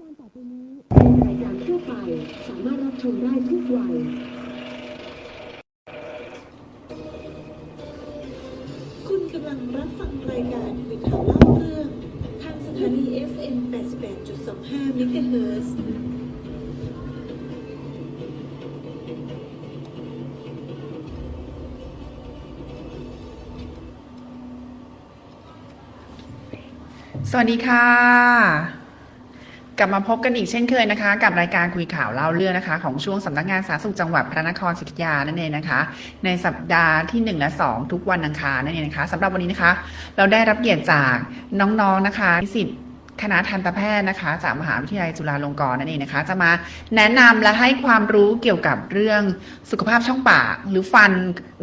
การต่อไปนี้เป็นรายการทั่วไป สามารถรับชมได้ทุกวัย คุณกำลังรับฟังรายการคุยข่าวเล่าเรื่อง ทางสถานี FM 88.25 MHz สวัสดีค่ะ กลับมาพบกันอีกเช่นเคยนะคะ กับรายการคุยข่าวเล่าเรื่องนะคะ ของช่วงสำนักงานสาธารณสุขจังหวัดพระนครศรีอยุธยานั่นเองนะคะ ในสัปดาห์ที่ 1 และ 2 ทุกวันอังคารนั่นเองนะคะสำหรับวันนี้นะคะ เราได้รับเกียรติจากน้องๆนะคะนิสิตคณะทันตแพทย์นะคะจากมหาวิทยาลัยจุฬาลงกรณ์นั่นเองนะคะ จะมาแนะนำและให้ความรู้เกี่ยวกับเรื่องสุขภาพช่องปากหรือฟัน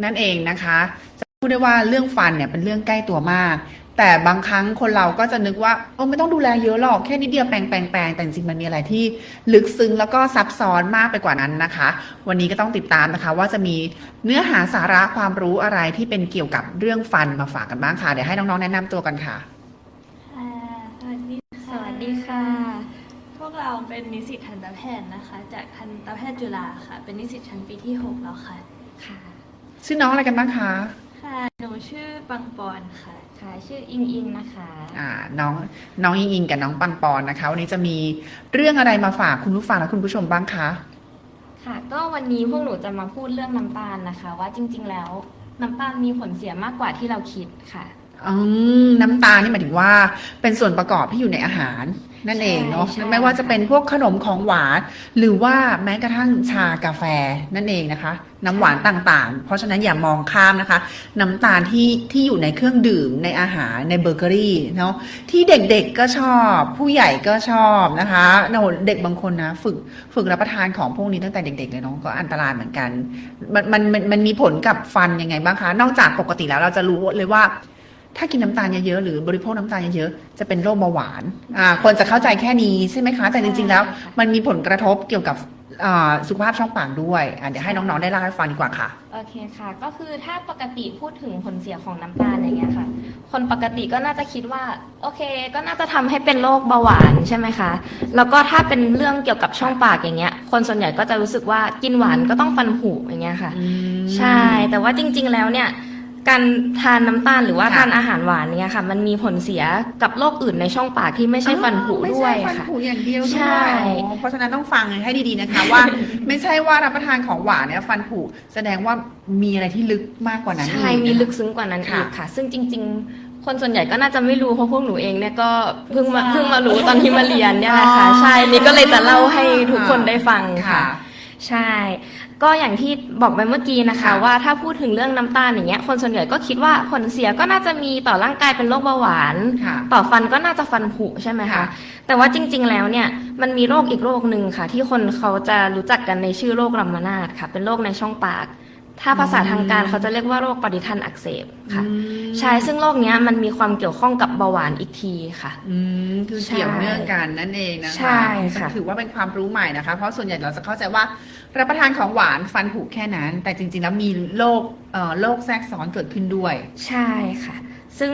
นั่นเองนะคะ จะพูดได้ว่าเรื่องฟันเนี่ยเป็นเรื่องใกล้ตัวมาก แต่บางครั้งคนเราก็จะนึกว่าโอ้ไม่ต้องดูแลเยอะหรอกแค่นิดเดียวแปลงแปลงแปลงแต่จริงๆมันมีอะไรที่ลึกซึ้งแล้วก็ซับซ้อนมากไปกว่านั้นนะคะ วันนี้ก็ต้องติดตามนะคะ ว่าจะมีเนื้อหาสาระความรู้อะไรที่เป็นเกี่ยวกับเรื่องฟันมาฝากกันบ้างค่ะ เดี๋ยวให้น้องๆแนะนำตัวกันค่ะค่ะสวัสดีสวัสดีค่ะ พวกเราเป็นนิสิตทันตแพทย์นะคะ จากทันตแพทย์จุฬาค่ะ เป็นนิสิตชั้นปีที่ 6 แล้วค่ะค่ะ ชื่อน้องอะไรกันบ้างคะ ค่ะ หนูชื่อปังปอนค่ะ ค่ะ ชื่ออิงอิงนะคะ อ่าน้องน้องอิงอิงกับน้องปังปอนนะคะ วันนี้จะมีเรื่องอะไรมาฝากคุณผู้ฟังและคุณผู้ชมบ้างคะค่ะ ก็วันนี้พวกหนูจะมาพูดเรื่องน้ำตาลนะคะ ว่าจริง ๆ แล้วน้ำตาลมีผลเสียมากกว่าที่เราคิดค่ะ อืมน้ำตาลนี่หมายถึงว่าเป็นส่วนประกอบที่อยู่ในอาหาร นั่นเองเนาะใช่ใช่ไม่ว่าจะเป็นพวกขนมของหวาน หรือว่าแม้กระทั่งชากาแฟนั่นเองนะคะ น้ำหวานต่างๆ เพราะฉะนั้นอย่ามองข้ามนะคะ น้ำตาลที่ที่อยู่ในเครื่องดื่มในอาหารในเบเกอรี่เนาะที่เด็กๆก็ชอบ ผู้ใหญ่ก็ชอบนะคะโนเด็กบางคนนะ ฝึกฝึกรับประทานของพวกนี้ตั้งแต่เด็กๆเลยเนาะก็อันตรายเหมือนกัน มันมันมันมันมีผลกับฟันยังไงบ้างคะ นอกจากปกติแล้วเราจะรู้เลยว่า ถ้ากินน้ำตาลเยอะๆหรือบริโภคน้ำตาลเยอะๆจะเป็นโรคเบาหวานอ่าคนจะเข้าใจแค่นี้ใช่ไหมคะ แต่จริงๆแล้วใช่ค่ะมันมีผลกระทบเกี่ยวกับอ่าสุขภาพช่องปากด้วยอะเดี๋ยวให้น้องๆได้เล่าให้ฟังดีกว่าค่ะ โอเคค่ะ ก็คือถ้าปกติพูดถึงผลเสียของน้ำตาลอย่างเงี้ยค่ะ คนปกติก็น่าจะคิดว่า โอเค ก็น่าจะทำให้เป็นโรคเบาหวานใช่ไหมคะ แล้วก็ถ้าเป็นเรื่องเกี่ยวกับช่องปากอย่างเงี้ย คนส่วนใหญ่ก็จะรู้สึกว่ากินหวานก็ต้องฟันผุอย่างเงี้ยค่ะ ใช่ แต่ว่าจริงๆ แล้วเนี่ย การทานน้ำตาลหรือว่าค่ะ ทานอาหารหวานเนี่ยค่ะ มันมีผลเสียกับโรคอื่นในช่องปากที่ไม่ใช่ฟันผุไม่ด้วยใช่ฟันค่ะ ผุอย่างเดียวใช่ ด้วยอ๋อเพราะฉะนั้นต้องฟังให้ดีๆนะคะว่า ไม่ใช่ว่ารับประทานของหวานเนี่ยฟันผุแสดงว่ามีอะไรที่ลึกมากกว่านั้นใช่อีกมีนะคะ ลึกซึ้งกว่านั้นค่ะอีกค่ะ ซึ่งจริง ๆ คนส่วนใหญ่ก็น่าจะไม่รู้เพราะพวกหนูเองเนี่ยก็เพิ่งมาใช่เพิ่งมารู้ตอนที่มาเรียนเนี่ยแหละค่ะ ใช่นี่ก็เลยจะเล่าให้ทุกคนได้ฟังค่ะใช่ ก็อย่างที่บอกไปเมื่อกี้นะคะค่ะว่าถ้าพูดถึงเรื่องน้ำตาลอย่างเงี้ยคนส่วนใหญ่ก็คิดว่าผลเสียก็น่าจะมีต่อร่างกายเป็นโรคเบาหวานค่ะต่อฟันก็น่าจะฟันผุใช่ไหมคะค่ะแต่ว่าจริง ๆ แล้วเนี่ยมันมีโรคอีกโรคหนึ่งค่ะ ที่คนเขาจะรู้จักกันในชื่อโรครัมมานาดค่ะ เป็นโรคในช่องปาก ถ้าภาษาทางการเขาจะเรียกว่าโรคปฏิทันอักเสบค่ะอืมใช่ซึ่งโรคเนี้ยมันมีความเกี่ยวข้องกับเบาหวานอีกทีค่ะ อืมคือใช่เกี่ยวเนื่องกันนั่นเองนะคะใช่ค่ะถือว่าเป็นความรู้ใหม่นะคะ เพราะส่วนใหญ่เราจะเข้าใจว่ารับประทานของหวานฟันผุแค่นั้น แต่จริง ๆ แล้วมีโรคเอ่อโรคแทรกซ้อนเกิดขึ้นด้วย ใช่ค่ะ ซึ่ง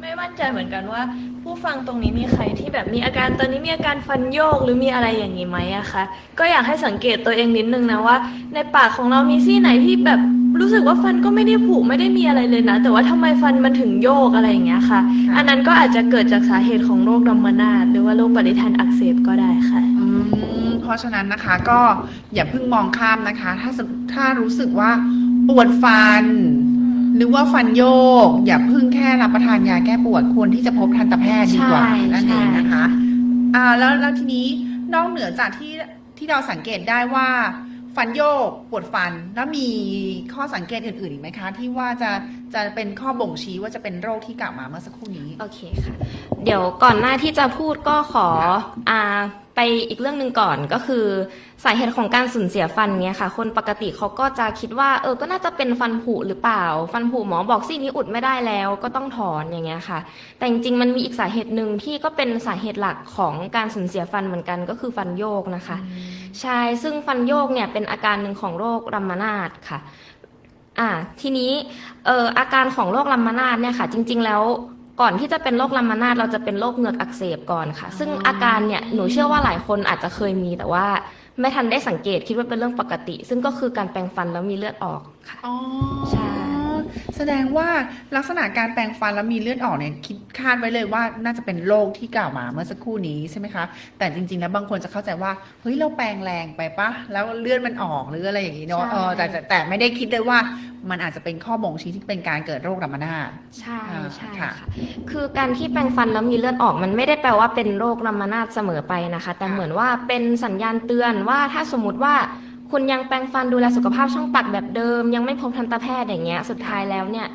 ไม่มั่นใจเหมือนกันว่า ผู้ฟังตรงนี้มีใครที่แบบมีอาการตอนนี้มีอาการฟันโยกหรือมีอะไรอย่างนี้ไหมอะคะก็อยากให้สังเกตตัวเองนิดนึงนะว่า ในปากของเรามีซี่ไหนที่แบบรู้สึกว่าฟันก็ไม่ได้ผุไม่ได้มีอะไรเลยนะ แต่ว่าทำไมฟันมันถึงโยกอะไรอย่างเงี้ยค่ะค่ะ อันนั้นก็อาจจะเกิดจากสาเหตุของโรคดัมมานาดหรือว่าโรคปฏิทันอักเสบก็ได้ค่ะอืมเพราะฉะนั้นนะคะก็อย่าเพิ่งมองข้ามนะคะ ถ้าสมถ้ารู้สึกว่าปวดฟัน หรือว่าฟันโยก อย่าเพิ่งแค่รับประทานยาแก้ปวดควรที่จะพบทันตแพทย์ดีกว่าใช่นั่นเองนะคะ ใช่ อ่าแล้วแล้วทีนี้นอกเหนือจากที่ที่เราสังเกตได้ว่า ฟันโยกปวดฟันแล้วมีข้อสังเกตอื่นๆอีกไหมคะ ที่ว่าจะจะเป็นข้อบ่งชี้ว่าจะเป็นโรคที่กล่าวมาเมื่อสักครู่นี้ โอเคค่ะ เดี๋ยวก่อนหน้าที่จะพูดก็ขออ่า ไปอีกเรื่องหนึ่งก่อนก็คือสาเหตุของการสูญเสียฟันเนี้ยค่ะ คนปกติเขาก็จะคิดว่า เออก็น่าจะเป็นฟันผุหรือเปล่า ฟันผุหมอบอกซี่นี้อุดไม่ได้แล้วก็ต้องถอนอย่างเงี้ยค่ะ แต่จริงๆมันมีอีกสาเหตุหนึ่งที่ก็เป็นสาเหตุหลักของการสูญเสียฟันเหมือนกันก็คือฟันโยกนะคะใช่ซึ่งฟันโยกเนี่ยเป็นอาการหนึ่งของโรครัมมานาดค่ะอ่าทีนี้เอ่ออาการของโรครัมมานาดเนี่ยค่ะ จริง ๆ แล้ว ก่อนที่จะเป็นโรคลามานาดเราจะเป็นโรคเหงือกอักเสบก่อนค่ะ ซึ่งอาการเนี่ยหนูเชื่อว่าหลายคนอาจจะเคยมีแต่ว่า ไม่ทันได้สังเกตคิดว่าเป็นเรื่องปกติ ซึ่งก็คือการแปรงฟันแล้วมีเลือดออกค่ะ อ๋อ ใช่ แสดงว่าลักษณะการแปรงฟันแล้วมีเลือดออกเนี่ยคิดคาดไว้เลยว่าน่าจะเป็นโรคที่กล่าวมาเมื่อสักครู่นี้ใช่ไหมคะ แต่จริงๆแล้วบางคนจะเข้าใจว่าเฮ้ยเราแปรงแรงไปปะแล้วเลือดมันออกหรืออะไรอย่างนี้เนาะใช่เออแต่แต่แต่ไม่ได้คิดเลยว่ามันอาจจะเป็นข้อบ่งชี้ที่เป็นการเกิดโรครามานาดใช่อ่าใช่ค่ะค่ะ คือการที่แปรงฟันแล้วมีเลือดออกมันไม่ได้แปลว่าเป็นโรครามานาดเสมอไปนะคะ แต่ค่ะเหมือนว่าเป็นสัญญาณเตือนว่าถ้าสมมติว่า คุณยังแปรงฟันดูแลสุขภาพช่องปากแบบเดิม ยังไม่พบทันตแพทย์อย่างเงี้ยสุดท้ายแล้วเนี่ย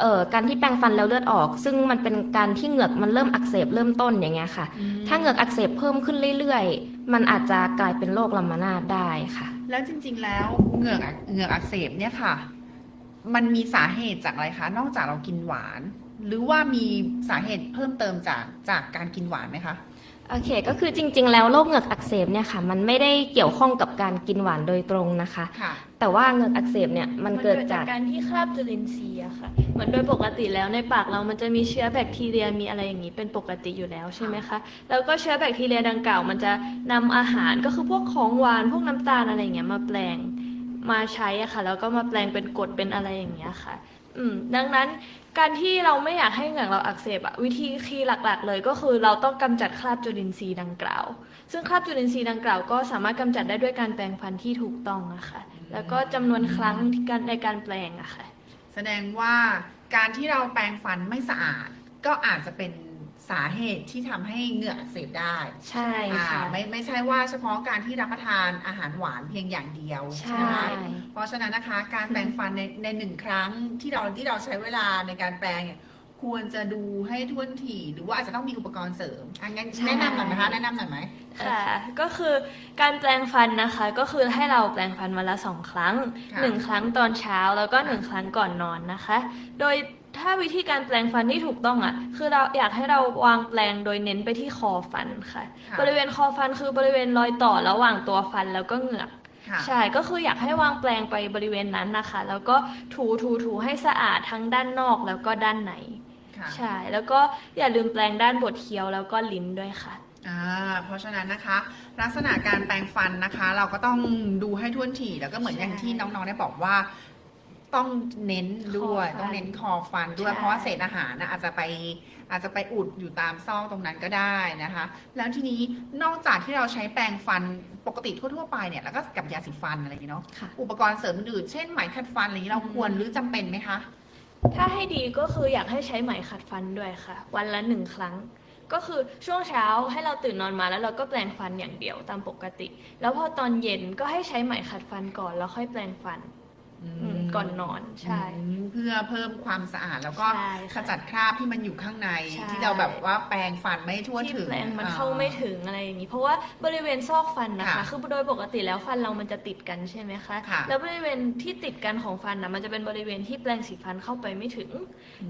เอ่อการที่แปรงฟันแล้วเลือดออก ซึ่งมันเป็นการที่เหงือกมันเริ่มอักเสบเริ่มต้นอย่างเงี้ยค่ะ ถ้าเหงือกอักเสบเพิ่มขึ้นเรื่อยๆ มันอาจจะกลายเป็นโรครามานาดได้ค่ะ แล้วจริง ๆ แล้วเหงือกอักเหงือกอักเสบเนี่ยค่ะ มันมีสาเหตุจากอะไรคะ นอกจากเรากินหวาน หรือว่ามีสาเหตุเพิ่มเติมจากจากการกินหวานไหมคะ โอเค ก็คือจริง ๆ แล้วโรคเหงือกอักเสบเนี่ยค่ะ มันไม่ได้เกี่ยวข้องกับการกินหวานโดยตรงนะคะ ค่ะ แต่ว่าเหงือกอักเสบเนี่ยมันเกิดจาก การที่คราบจุลินทรีย์อะค่ะ เหมือนโดยปกติแล้วในปากเรามันจะมีเชื้อแบคทีเรียมีอะไรอย่างนี้เป็นปกติอยู่แล้วใช่ไหมคะ แล้วก็เชื้อแบคทีเรียดังกล่าว มันจะนำอาหารก็คือพวกของหวานพวกน้ำตาลอะไรอย่างเงี้ยมาแปลงมาใช้อะค่ะ แล้วก็มาแปลงเป็นกรดเป็นอะไรอย่างเงี้ยค่ะ อืมดังนั้น การที่เราไม่อยากให้เหงือกเราอักเสบอะวิธีคีย์หลักๆ เลยก็คือเราต้องกำจัดคราบจุลินทรีย์ดังกล่าว ซึ่งคราบจุลินทรีย์ดังกล่าวก็สามารถกำจัดได้ด้วยการแปรงฟันที่ถูกต้องอะค่ะแล้วก็จำนวนครั้งในการแปลงอะค่ะ แสดงว่าการที่เราแปรงฟันไม่สะอาดก็อาจจะเป็น สาเหตุที่ทำให้เหงือกอักเสบได้ใช่อ่าค่ะ ไม่ไม่ใช่ว่าเฉพาะการที่รับประทานอาหารหวานเพียงอย่างเดียวใช่ ไหม เพราะฉะนั้นนะคะการแปรงฟันในในหนึ่งครั้งที่เราที่เราใช้เวลาในการแปรงเนี่ยควรจะดูให้ท่วนถี่ หรือว่าอาจจะต้องมีอุปกรณ์เสริมอะงั้นใช่ แนะนำหน่อยนะคะแนะนำหน่อยไหม ค่ะ ก็คือการแปลงฟันนะคะ ก็คือให้เราแปลงฟันวันละสองครั้งค่ะ หนึ่งครั้งตอนเช้าแล้วก็หนึ่งครั้งก่อนนอนนะคะ โดย ถ้าวิธีการแปลงฟันที่ถูกต้องอะ คือเราอยากให้เราวางแปลงโดยเน้นไปที่คอฟันค่ะ ค่ะ บริเวณคอฟันคือบริเวณรอยต่อระหว่างตัวฟันแล้วก็เหงือก ค่ะ ใช่ ก็คืออยากให้วางแปลงไปบริเวณนั้นนะคะ แล้วก็ถูถูถูให้สะอาดทั้งด้านนอกแล้วก็ด้านใน ค่ะ ใช่ แล้วก็อย่าลืมแปลงด้านบดเคี้ยวแล้วก็ลิ้นด้วยค่ะ อ่า เพราะฉะนั้นนะคะ ลักษณะการแปรงฟันนะคะ เราก็ต้องดูให้ท่วนถี่แล้วก็เหมือนใช่ อย่างที่น้องๆได้บอกว่า ต้องเน้นด้วยคอฟันต้องเน้นคอฟันด้วยใช่ เพราะว่าเศษอาหารนะอาจจะไปอาจจะไปอุดอยู่ตามซอกตรงนั้นก็ได้นะคะ แล้วทีนี้นอกจากที่เราใช้แปรงฟันปกติทั่วๆไปเนี่ยแล้วก็กับยาสีฟันอะไรอย่างนี้เนาะค่ะ อุปกรณ์เสริมอื่นๆเช่นไหมขัดฟันอะไรอย่างนี้เราควรหรือจำเป็นไหมคะ ถ้าให้ดีก็คืออยากให้ใช้ไหมขัดฟันด้วยค่ะ วันละหนึ่งครั้ง ก็คือช่วงเช้าให้เราตื่นนอนมาแล้วเราก็แปรงฟันอย่างเดียวตามปกติ แล้วพอตอนเย็นก็ให้ใช้ไหมขัดฟันก่อนแล้วค่อยแปรงฟัน อืมก่อนนอนใช่ อืมเพื่อเพิ่มความสะอาดแล้วก็ใช่ขค่ะจัดคราบที่มันอยู่ข้างใน ใช่ ที่เราแบบว่าแปรงฟันไม่ทั่วที่ถึง แปรงมันอ่เข้าไม่ถึงอะไรอย่างนี้ เพราะว่าบริเวณซอกฟันนะคะ ค่ะคือโดยปกติแล้วฟันเรามันจะติดกันใช่ไหมคะ ค่ะแล้วบริเวณที่ติดกันของฟันนะมันจะเป็นบริเวณที่แปรงสีฟันเข้าไปไม่ถึง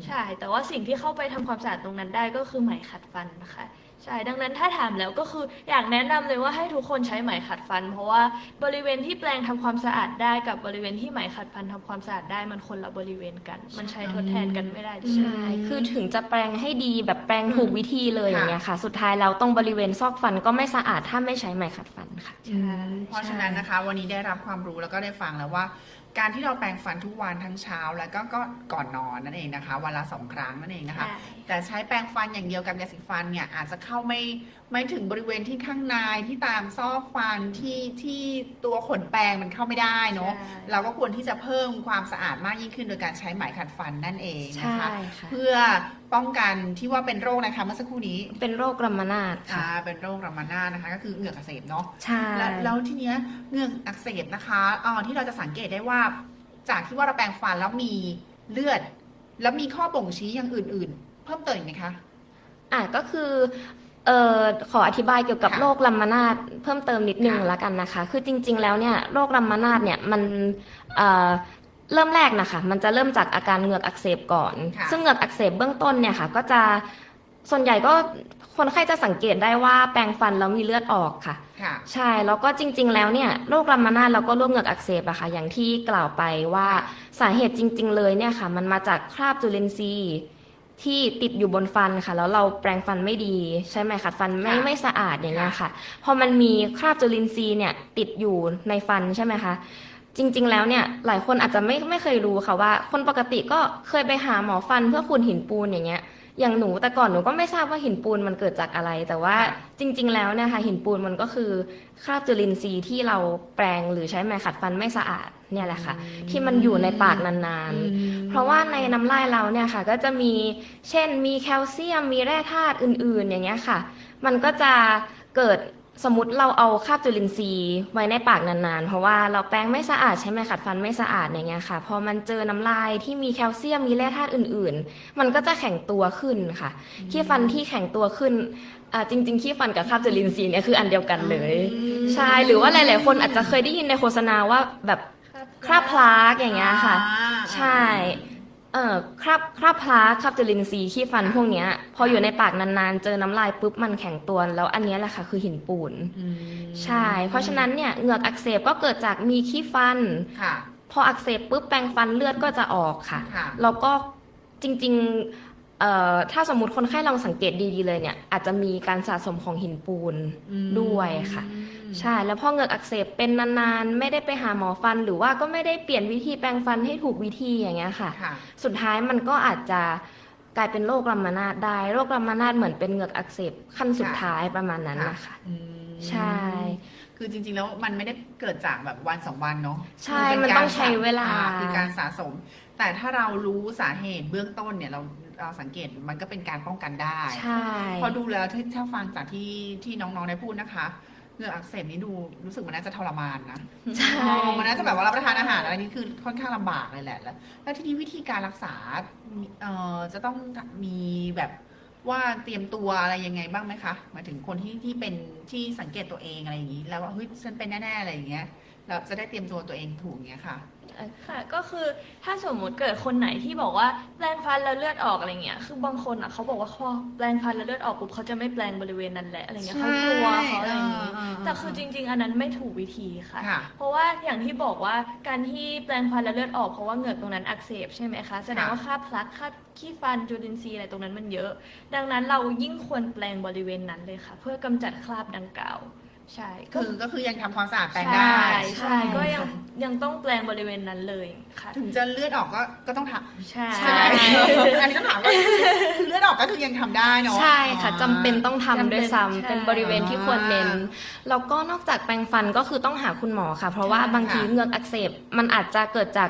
ใช่ แต่ว่าสิ่งที่เข้าไปทำความสะอาดตรงนั้นได้ก็คือไหมขัดฟันนะคะใช่ ดังนั้นถ้าถามแล้วก็คืออยากแนะนำเลยว่าให้ทุกคนใช้ไหมขัดฟัน เพราะว่าบริเวณที่แปรงทำความสะอาดได้กับบริเวณที่ไหมขัดฟันทำความสะอาดได้มันคนละบริเวณกัน มันใช้ทดแทนกันไม่ได้ด้วย ใช่ คือถึงจะแปลงให้ดีแบบแปลงถูกวิธีเลยค่ะอย่างเงี้ยค่ะ สุดท้ายเราต้องบริเวณซอกฟันก็ไม่สะอาดถ้าไม่ใช้ไหมขัดฟันค่ะอืมเพราะฉะนั้นนะคะวันนี้ได้รับความรู้แล้วก็ได้ฟังแล้วว่า การที่เราแปรงฟันทุกวันทั้งเช้าแล้วก็ก็ก่อนนอนนั่นเองนะคะ วันละสองครั้งนั่นเองนะคะ ใช่แต่ใช้แปรงฟันอย่างเดียวกับยาสีฟันเนี่ยอาจจะเข้าไม่ไม่ถึงบริเวณที่ข้างในที่ตามซอกฟันที่ที่ตัวขนแปรงมันเข้าไม่ได้เนาะใช่เราก็ควรที่จะเพิ่มความสะอาดมากยิ่งขึ้นโดยการใช้ไหมขัดฟันนั่นเองนะคะ ใช่ค่ะ เพื่อป้องกันที่ว่าเป็นโรคนะคะเมื่อสักครู่นี้เป็นโรครามานาดอ่าค่ะเป็นโรครามานานะคะ ก็คือเหงือกอักเสบเนาะ ใช่ แล้วแล้วทีเนี้ยเหงือกอักเสบนะคะอ่าที่เราจะสังเกตได้ว่า จากที่ว่าเราแปรงฟันแล้วมีเลือด แล้วมีข้อบ่งชี้อย่างอื่น ๆ เพิ่มเติมอีกไหมคะ อะก็คือเอ่อขออธิบายเกี่ยวกับค่ะโรคลามานาดเพิ่มเติมนิดนึงค่ะละกันนะคะ คือจริง ๆ แล้วเนี่ยโรคลามานาดเนี่ยมันเอ่อเริ่มแรกนะคะ มันจะเริ่มจากอาการเหงือกอักเสบก่อน ค่ะ ซึ่งเหงือกอักเสบเบื้องต้นเนี่ยค่ะ ก็จะส่วนใหญ่ก็คนไข้จะสังเกตได้ว่าแปรงฟันแล้วมีเลือดออกค่ะ ค่ะ ใช่ แล้วก็จริง ๆ แล้วเนี่ยโรครามานาดแล้วก็โรคเหงือกอักเสบอะค่ะ อย่างที่กล่าวไปว่าสาเหตุจริง ๆ เลยเนี่ยค่ะ มันมาจากคราบจุลินทรีย์ ที่ติดอยู่บนฟันค่ะ แล้วเราแปรงฟันไม่ดีใช่ไหมขัดฟันไม่ค่ะไม่สะอาดอย่างเงี้ยค่ะ พอมันมีคราบจุลินทรีย์เนี่ยติดอยู่ในฟันใช่ไหมคะ จริง ๆ แล้วเนี่ยหลายคนอาจจะไม่ไม่เคยรู้ค่ะว่า คนปกติก็เคยไปหาหมอฟันเพื่อขูดหินปูนอย่างเงี้ย อย่างหนูแต่ก่อนหนูก็ไม่ทราบว่าหินปูนมันเกิดจากอะไร แต่ว่าค่ะจริง ๆ แล้วเนะคะหินปูนมันก็คือคราบจุลินทรีย์ที่เราแปรงหรือใช้ไม้ขัดฟันไม่สะอาดเนี่ยแหละค่ะ ที่มันอยู่ในปากนานๆ เพราะว่าในน้ำลายเราเนี่ยค่ะ ก็จะมีเช่นมีแคลเซียมมีแร่ธาตุอื่นๆ อย่างเงี้ยค่ะ มันก็จะเกิด สมมติเราเอาคราบจุลินทรีย์ไว้ในปากนานๆ เพราะว่าเราแปรงไม่สะอาดใช่ไหมขัดฟันไม่สะอาดอย่างเงี้ยค่ะ พอมันเจอน้ำลายที่มีแคลเซียมมีแร่ธาตุอื่นๆ มันก็จะแข็งตัวขึ้นค่ะ ขี้ฟันที่แข็งตัวขึ้นอ่าจริงๆ ขี้ฟันกับคราบจุลินทรีย์เนี่ยคืออันเดียวกันเลย ใช่ หรือว่าหลายๆ คนอาจจะเคยได้ยินในโฆษณาว่าแบบคราบพลาสอย่างเงี้ยค่ะอ่าใช่ เอ่อคราบคราบพลาคราบจุลินทรีย์ขี้ฟันพวกเนี้ย พออยู่ในปากนานๆ เจอน้ำลายปุ๊บมันแข็งตัว แล้วอันเนี้ยแหละค่ะคือหินปูน อืมใช่ เพราะฉะนั้นเนี่ยเหงือกอักเสบก็เกิดจากมีขี้ฟัน ค่ะ พออักเสบปุ๊บแปรงฟันเลือดก็จะออกค่ะ ค่ะ แล้วก็จริงๆ เอ่อถ้าสมมติคนไข้ลองสังเกตดีๆเลยเนี่ย อาจจะมีการสะสมของหินปูนอืมด้วยค่ะ ใช่แล้วพอเหงือกอักเสบเป็นนานๆ ไม่ได้ไปหาหมอฟัน หรือว่าก็ไม่ได้เปลี่ยนวิธีแปรงฟันให้ถูกวิธีอย่างเงี้ยค่ะ ค่ะ สุดท้ายมันก็อาจจะกลายเป็นโรคลามานาดได้โรคลามานาดเหมือนเป็นเหงือกอักเสบขั้นสุดค่ะท้ายประมาณนั้นนะคะ อืมใช่ คือจริงๆแล้วมันไม่ได้เกิดจากแบบวันสองวันเนาะใช่คืเป็มันต้องใช้เวลาอ่คือการสะสม แต่ถ้าเรารู้สาเหตุเบื้องต้นเนี่ยเรา เราสังเกตมันก็เป็นการป้องกันได้ ใช่ พอดูแล้วถ้าถ้าฟังจากที่ที่น้องๆได้พูดนะคะเหงื่ออักเสบนี่ดูรู้สึกมันน่าจะทรมานนะใช่เออมันน่าจะแบบว่ารับประทานอาหารอะไรนี่คือค่อนข้างลำบากเลยแหละ แล้วแล้วทีนี้วิธีการรักษาเอ่อจะต้องมีแบบว่าเตรียมตัวอะไรยังไงบ้างไหมคะหมายถึงคนที่ที่เป็นที่สังเกตตัวเองอะไรอย่างนี้ แล้วว่าเฮ้ยฉันเป็นแน่ๆอะไรอย่างเงี้ย เราจะได้เตรียมตัวตัวเองถูกอย่างเงี้ยค่ะ ค่ะก็คือถ้าสมมุติเกิดคนไหนที่บอกว่าแปลงฟันแล้วเลือดออกอะไรเงี้ย คือบางคนอะเขาบอกว่าพอแปลงฟันแล้วเลือดออกปุ๊บเขาจะไม่แปลงบริเวณนั้นแหละอะไรเงี้ยใช่เขากลัวเขาอะไรอย่างงี้เออเออเออแต่คือจริง ๆ อันนั้นไม่ถูกวิธีค่ะ ค่ะเพราะว่าอย่างที่บอกว่าการที่แปลงฟันแล้วเลือดออกเพราะว่าเหงือกตรงนั้นอักเสบใช่ไหมคะแสดงว่าค่าพลักค่าขี้ฟันจุลินทรีย์อะไรตรงนั้นมันเยอะ ดังนั้นเรายิ่งควรแปลงบริเวณนั้นเลยค่ะ เพื่อกำจัดคราบดังกล่าว ใช่ก็คือก็คือยังทำความสะอาดแปรงใช่ได้ ใช่ก็ยังยังต้องแปลงบริเวณนั้นเลยค่ะ ถึงจะเลือดออกก็ก็ต้องทใช่ำใช่ไหมอันนี้ต้องถามว่าคือเลือดออกก็คือยังทำได้เนาะ ใช่ค่ะจำเป็นต้องทำด้วยจำเป็นซ้ำใช่ เป็นบริเวณที่ควรเน้นแล้วก็นอกจากแปรงฟันก็คือต้องหาคุณหมอค่ะ เพราะว่าค่ะบางทีเหงือกอักเสบมันอาจจะเกิดจาก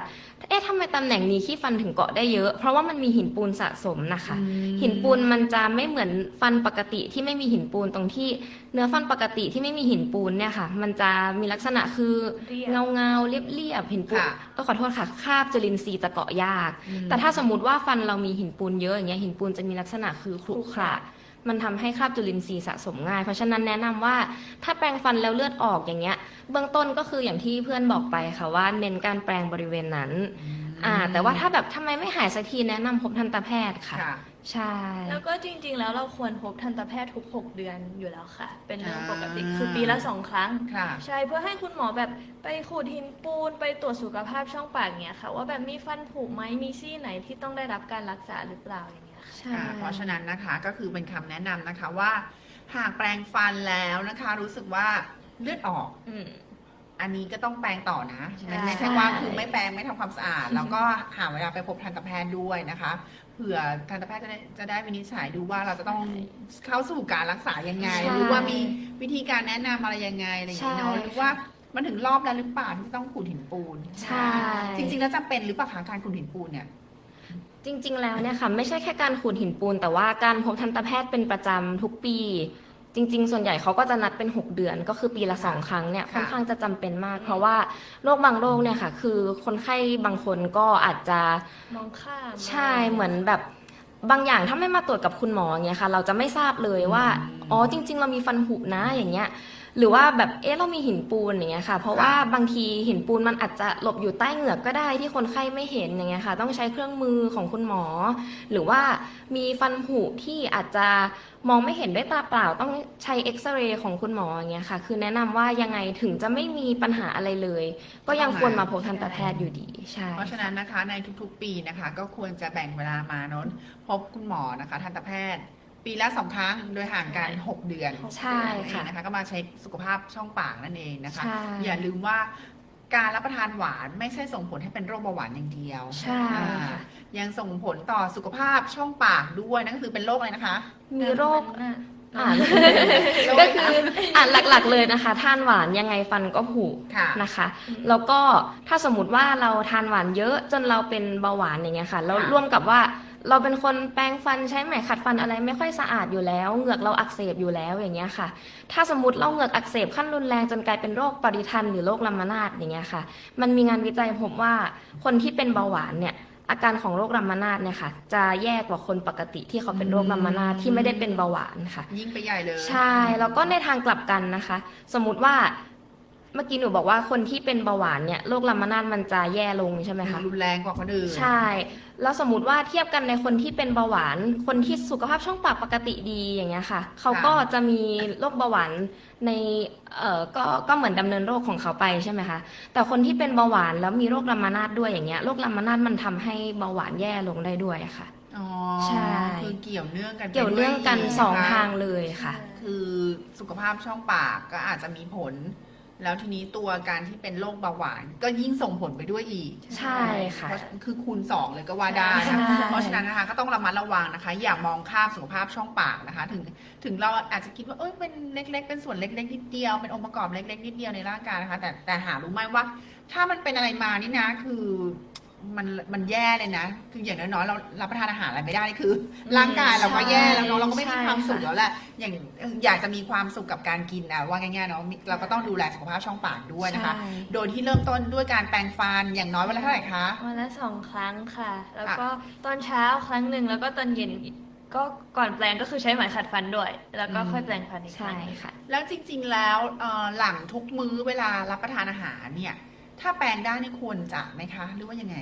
เอ๊ะทำไมตำแหน่งนี้ขี้ฟันถึงเกาะได้เยอะ เพราะว่ามันมีหินปูนสะสมนะคะหินปูนมันจะไม่เหมือนฟันปกติที่ไม่มีหินปูนตรงที่ เนื้อฟันปกติที่ไม่มีหินปูนเนี่ยค่ะ มันจะมีลักษณะคือเรียบเงาเงาๆเรียบเรียบๆหินปูนค่ะก็ขอโทษค่ะคราบจุลินทรีย์จะเกาะยากแต่ถ้าสมมติว่าฟันเรามีหินปูนเยอะอย่างเงี้ยหินปูนจะมีลักษณะคือขรุขระ มันทำให้คราบจุลินทรีย์สะสมง่าย เพราะฉะนั้นแนะนำว่าถ้าแปรงฟันแล้วเลือดออกอย่างเงี้ย เบื้องต้นก็คืออย่างที่เพื่อนบอกไปค่ะว่าเน้นการแปรงบริเวณนั้นอ่าแต่ว่าถ้าแบบทำไมไม่หายสักทีแนะนำพบทันตแพทย์ค่ะค่ะ ใช่ แล้วก็จริงๆ แล้วเราควรพบทันตแพทย์ทุก 6 เดือนอยู่แล้วค่ะ เป็นเรื่องปกติอ่าคือปีละสองครั้งค่ะใช่เพื่อให้คุณหมอแบบไปขูดหินปูนไปตรวจสุขภาพช่องปากเงี้ยค่ะ ว่าแบบมีฟันผุไหมมีซี่ไหนที่ต้องได้รับการรักษาหรือเปล่าอย่างเงี้ยค่ะ ใช่ อ่าเพราะฉะนั้นนะคะก็คือเป็นคำแนะนำนะคะว่า หากแปรงฟันแล้วนะคะ รู้สึกว่าเลือดออก อืม อันนี้ก็ต้องแปรงต่อนะใช่มันไม่ใช่ว่าคือไม่แปรงไม่ทำความสะอาด แล้วก็หาเวลาไปพบทันตแพทย์ด้วยนะคะเผื่อทันตแพทย์จะได้จะได้วินิจฉัยดูว่าเราจะต้องเข้าสู่การรักษายังไงใช่หรือว่ามีวิธีการแนะนำอะไรยังไงอะไรอย่างนี้เนาะใช่หรือว่ามันถึงรอบแล้วหรือเปล่าที่ต้องขูดหินปูนใช่ จริงๆแล้วจำเป็นหรือเปล่าคะการขูดหินปูนเนี่ย จริง ๆ แล้วเนี่ยค่ะไม่ใช่แค่การขูดหินปูน แต่ว่าการพบทันตแพทย์เป็นประจำทุกปี จริง ๆ ส่วนใหญ่เขาก็จะนัดเป็น 6 เดือน ก็คือปีละสองครั้งเนี่ยค่ะ ค่อนข้างจะจำเป็นมาก เพราะว่าโรคบางโรคเนี่ยค่ะ คือคนไข้บางคนก็อาจจะ มองข้ามใช่เหมือนแบบบางอย่างถ้าไม่มาตรวจกับคุณหมออย่างเงี้ยค่ะ เราจะไม่ทราบเลยว่า อ๋อจริง ๆ เรามีฟันผุนะอย่างเงี้ย หรือว่าแบบเอ๊ะเรามีหินปูนอย่างเงี้ยค่ะ เพราะว่าบางทีหินปูนมันอาจจะหลบอยู่ใต้เหงือกก็ได้ที่คนไข้ไม่เห็นอย่างเงี้ยค่ะ ต้องใช้เครื่องมือของคุณหมอ หรือว่ามีฟันผุที่อาจจะมองไม่เห็นด้วยตาเปล่าต้องใช้เอ็กซเรย์ของคุณหมออย่างเงี้ยค่ะ คือแนะนำว่ายังไงถึงจะไม่มีปัญหาอะไรเลย ก็ยังควรมาพบทันตแพทย์อยู่ดีใช่เพราะฉะนั้นนะคะในทุกๆปีนะคะ ก็ควรจะแบ่งเวลามาเนอะพบคุณหมอนะคะทันตแพทย์ ปีละสองครั้งโดยห่างกัน 6 เดือนใช่ค่ะนะคะก็มาเช็คสุขภาพช่องปากนั่นเองนะคะ ใช่ อย่าลืมว่าการรับประทานหวานไม่ใช่ส่งผลให้เป็นโรคเบาหวานอย่างเดียวใช่อ่าค่ะยังส่งผลต่อสุขภาพช่องปากด้วยนั่นก็คือเป็นโรคอะไรนะคะ มีโรคอะอ่าก็คืออะหลักๆเลยนะคะทานหวานยังไงฟันก็ผุค่ะ นะคะ แล้วก็ถ้าสมมติว่าเราทานหวานเยอะจนเราเป็นเบาหวานอย่างเงี้ยค่ะแล้วค่ะร่วมกับว่า เราเป็นคนแปรงฟันใช้ไหมขัดฟันอะไรไม่ค่อยสะอาดอยู่แล้ว เหงือกเราอักเสบอยู่แล้วอย่างเงี้ยค่ะ ถ้าสมมติเราเหงือกอักเสบขั้นรุนแรงจนกลายเป็นโรคปริทันหรือโรคลามานาดอย่างเงี้ยค่ะ มันมีงานวิจัยพบว่าคนที่เป็นเบาหวานเนี่ยอาการของโรคลามานาดเนี่ยค่ะ จะแย่กว่าคนปกติที่เขาเป็นโรคลามานาดที่ไม่ได้เป็นเบาหวานค่ะ ยิ่งไปใหญ่เลย ใช่แล้วก็ในทางกลับกันนะคะ สมมุติว่าเมื่อกี้หนูบอกว่าคนที่เป็นเบาหวานเนี่ยโรคลามานาดมันจะแย่ลงใช่ไหมคะรุนแรงกว่าคนอื่นใช่ แล้วสมมติว่าเทียบกันในคนที่เป็นเบาหวาน คนที่สุขภาพช่องปากปกติดีอย่างเงี้ยค่ะ เขาก็จะมีโรคเบาหวานในเอ่อก็ก็เหมือนดำเนินโรคของเขาไปใช่ไหมคะแต่คนที่เป็นเบาหวานแล้วมีโรคลามานาดด้วยอย่างเงี้ยโรคลามานาดมันทำให้เบาหวานแย่ลงได้ด้วยค่ะอ๋อใช่คือเกี่ยวเนื่องกันไปเกี่ยวเนื่องกันด้วยสองนะคะทางเลยค่ะ คือสุขภาพช่องปากก็อาจจะมีผล แล้วทีนี้ตัวการที่เป็นโรคเบาหวาน ก็ยิ่งส่งผลไปด้วยอีกใช่ค่ะ เพราคือคูณสองเลยก็ว่าได้ใช่นะเพราะฉะนั้นนะคะก็ต้องระมัดระวังนะคะ อย่ามองข้ามสุขภาพช่องปากนะคะ ถึงถึงเราอาจจะคิดว่าเอ้ยเป็นเล็ก ๆ เป็นส่วนเล็กๆนิดเดียวเป็นองค์ประกอบเล็ก ๆ นิดเดียวในร่างกายนะคะ แต่แต่หารู้ไหมว่า ถ้ามันเป็นอะไรมานี่นะคือ มันมันแย่เลยนะ คืออย่างน้อยๆเรารับประทานอาหารอะไรไม่ได้นี่คือ ร่างกายเราก็แย่แล้วเนาะเราก็ไม่มีความสุขแล้วแหละอย่างอยากจะมีความสุขกับการกินนะว่าง่ายๆเนาะเราก็ต้องดูแลสุขภาพช่องปากด้วยนะคะ ใช่ โดยที่เริ่มต้นด้วยการแปรงฟันอย่างน้อยวันละเท่าไหร่คะ วันละสองครั้งค่ะ แล้วก็ตอนเช้าครั้งหนึ่งแล้วก็ตอนเย็นอีกก็ก่อนแปลงก็คือใช้ไหมขัดฟันด้วย แล้วก็อืมค่อยแปลงฟันอีกคใช่รั้งหนึ่งค่ะ แล้วจริงๆแล้วเอ่อหลังทุกมื้อเวลารับประทานอาหารเนี่ย ถ้าแปรงได้นี่ควรจะไหมคะ หรือว่ายังไง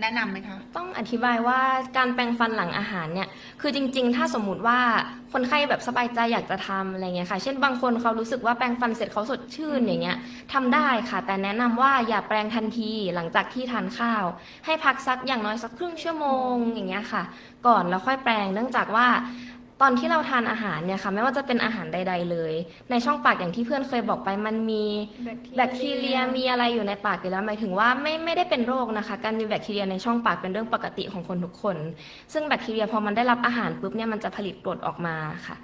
แนะนำไหมคะ ต้องอธิบายว่าการแปรงฟันหลังอาหารเนี่ย คือจริงๆ ถ้าสมมุติว่าคนไข้แบบสบายใจอยากจะทำอะไรเงี้ยค่ะ เช่นบางคนเขารู้สึกว่าแปรงฟันเสร็จเขาสดชื่นอย่างเงี้ยทำได้ค่ะ แต่แนะนำว่าอย่าแปรงทันทีหลังจากที่ทานข้าว ให้พักสักอย่างน้อยสักครึ่งชั่วโมงอย่างเงี้ยค่ะ ก่อนแล้วค่อยแปรงเนื่องจากว่า ตอนที่เราทานอาหารเนี่ยค่ะไม่ว่าจะเป็นอาหารใด ๆ เลย ในช่องปากอย่างที่เพื่อนเคยบอกไปมันมีแบคทีเรียมีอะไรอยู่ในปากอยู่แล้วหมายถึงว่าไม่ไม่ได้เป็นโรคนะคะ การมีแบคทีเรียในช่องปากเป็นเรื่องปกติของคนทุกคน ซึ่งแบคทีเรียพอมันได้รับอาหารปุ๊บเนี่ยมันจะผลิตกรดออกมาค่ะ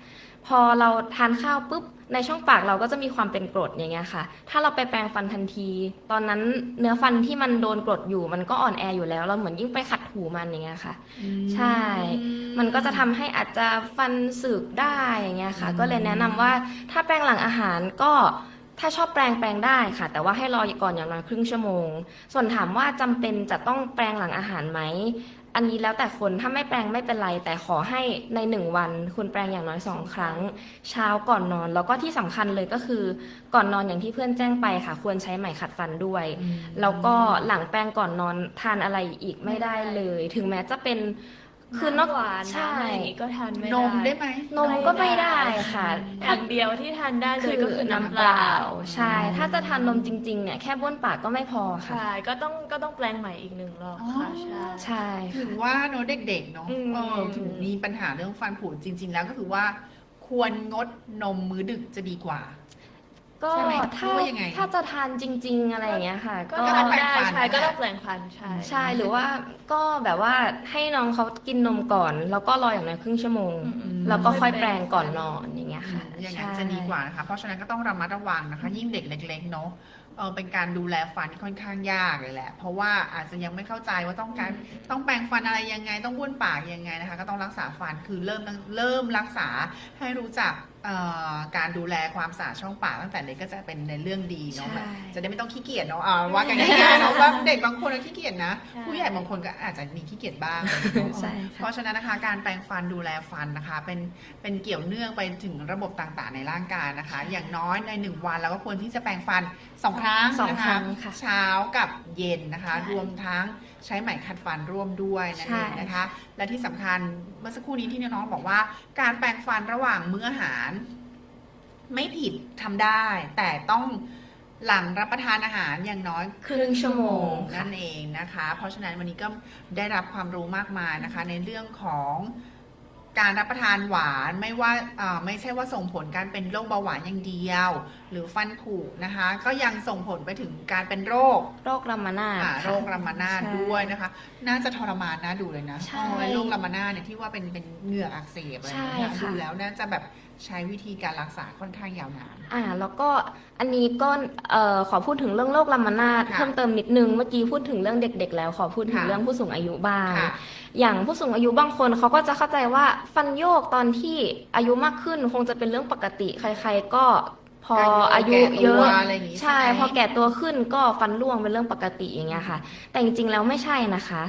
พอเราทานข้าวปุ๊บในช่องปากเราก็จะมีความเป็นกรดอย่างเงี้ยค่ะ ถ้าเราไปแปรงฟันทันที ตอนนั้นเนื้อฟันที่มันโดนกรดอยู่ มันก็อ่อนแออยู่แล้ว เราเหมือนยิ่งไปขัดหูมันอย่างเงี้ยค่ะ ใช่ มันก็จะทำให้อาจจะฟันสึกได้อย่างเงี้ยค่ะอืมก็เลยแนะนำว่าถ้าแปรงหลังอาหารก็ถ้าชอบแปรงแปรงได้ค่ะ แต่ว่าให้รอก่อนอย่างน้อยครึ่งชั่วโมง ส่วนถามว่าจำเป็นจะต้องแปรงหลังอาหารไหม อันนี้แล้วแต่คนถ้าไม่แปรงไม่เป็นไร แต่ขอให้ในหนึ่งวันคุณแปรงอย่างน้อยสองครั้ง เช้าก่อนนอน แล้วก็ที่สำคัญเลยก็คือก่อนนอนอย่างที่เพื่อนแจ้งไปค่ะ ควรใช้ไหมขัดฟันด้วย แล้วก็หลังแปรงก่อนนอนทานอะไรอีกไม่ได้เลย ถึงแม้จะเป็น คือนอกน้ำหวานใช่ น้ำอะไรอย่างงี้ก็ทานไม่นได้มได้ไหมนมก็ไม่ได้ค่ะอย่างเดียวที่ทานได้เลยก็คือน้ำเปเปล่าล่าใช่ ถ้าจะทานนมจริงๆเนี่ยแค่บ้วนปากก็ไม่พอค่ะ ใช่ก็ต้องก็ต้องแปลงใหม่อีกหนึ่งรอบค่ะอ๋อ ใช่ ใช่ถึงค่ะ ว่าเนอะเด็กๆเนาะอืม เออถึงมีปัญหาเรื่องฟันผุจริง ๆ แล้วก็คือว่า ควรงดนมมื้อดึกจะดีกว่า ก็ใช่ไหมถ้าหรือว่ายังไง ถ้าจะทานจริง ๆ อะไรอย่างเงี้ยค่ะ ก็ก็ทานแปลงได้ฟันใช่ก็ต้องแปลงฟันใช่ใช่หรือว่าก็แบบว่าให้น้องเขากินนมก่อน แล้วก็รออย่างน้อยครึ่งชั่วโมง อืม แล้วก็ค่อยแปรงก่อนนอนอย่างเงี้ยค่ะอย่างนั้นใช่จะดีกว่านะคะ เพราะฉะนั้นก็ต้องระมัดระวังนะคะ ยิ่งเด็กเล็ก ๆ เนาะเออเป็นการดูแลฟันที่ค่อนข้างยากเลยแหละ เพราะว่าอาจจะยังไม่เข้าใจว่าต้องการต้องแปรงฟันอะไรยังไง ต้องบ้วนปากยังไงนะคะ ก็ต้องรักษาฟันคือเริ่มเริ่มรักษาให้รู้จัก เอ่อการดูแลความสะอาดช่องปากตั้งแต่เด็กก็จะเป็นในเรื่องดีเนาะใช่แบบจะได้ไม่ต้องขี้เกียจเนาะอ่าว่ากันง่ายๆเนาะว่าเด็กบางคนก็ขี้เกียจนะ ใช่ผู้ใหญ่บางคนก็อาจจะมีขี้เกียจบ้าง ใช่เพค่ะราะฉะนั้นนะคะการแปรงฟันดูแลฟันนะคะ เป็นเป็นเกี่ยวเนื่องไปถึงระบบต่างๆในร่างกายนะคะ อย่างน้อยในหนึ่งวันเราก็ควรที่จะแปรงฟันสองครั้งสองนะครั้คะงค่ะเช้ากับเย็นนะคะ ใช่ รวมทั้ง ใช้ไหมขัดฟันร่วมด้วยนั่นเองนะคะ และที่สำคัญเมื่อสักครู่นี้ที่น้องบอกว่า การแปรงฟันระหว่างมื้ออาหาร ไม่ผิดทำได้ แต่ต้องหลังรับประทานอาหารอย่างน้อยครึ่งชั่วโมงค่ะนั่นเองนะคะ เพราะฉะนั้นวันนี้ก็ได้รับความรู้มากมายนะคะ ในเรื่องของ การรับประทานหวานไม่ว่าเอ่อไม่ใช่ว่าส่งผลการเป็นโรคเบาหวานอย่างเดียว หรือฟันผุนะคะ ก็ยังส่งผลไปถึงการเป็นโรคโรครามานาถอ่าค่ะโรครามานาถใช่ด้วยนะคะ น่าจะทรมานนะดูเลยนะใช่อ๋อโรครามานาถเนี่ยที่ว่าเป็นเป็นเหงือกอักเสบอะไรอย่างเงี้ยใช่ค่ะดูแล้วน่าจะแบบ ใช้วิธีการรักษาค่อนข้างยาวนาน อ่าแล้วก็อันนี้ก็เอ่อขอพูดถึงเรื่องโรครามานาถค่ะเพิ่มเติมนิดนึงเมื่อกี้พูดถึงเรื่องเด็ก ๆ แล้ว ขอพูดถึงค่ะ เรื่องผู้สูงอายุบ้าง ค่ะ อย่างผู้สูงอายุบางคนเขาก็จะเข้าใจว่าฟันโยกตอนที่อายุมากขึ้นคงจะเป็นเรื่องปกติใคร ๆ ก็ พออายุเยอะแก่ตัวอะไรอย่างงี้ใช่ใช่ไหมพอแก่ตัวขึ้นก็ฟันร่วงเป็นเรื่องปกติอย่างเงี้ยค่ะ แต่จริงๆแล้วไม่ใช่นะคะ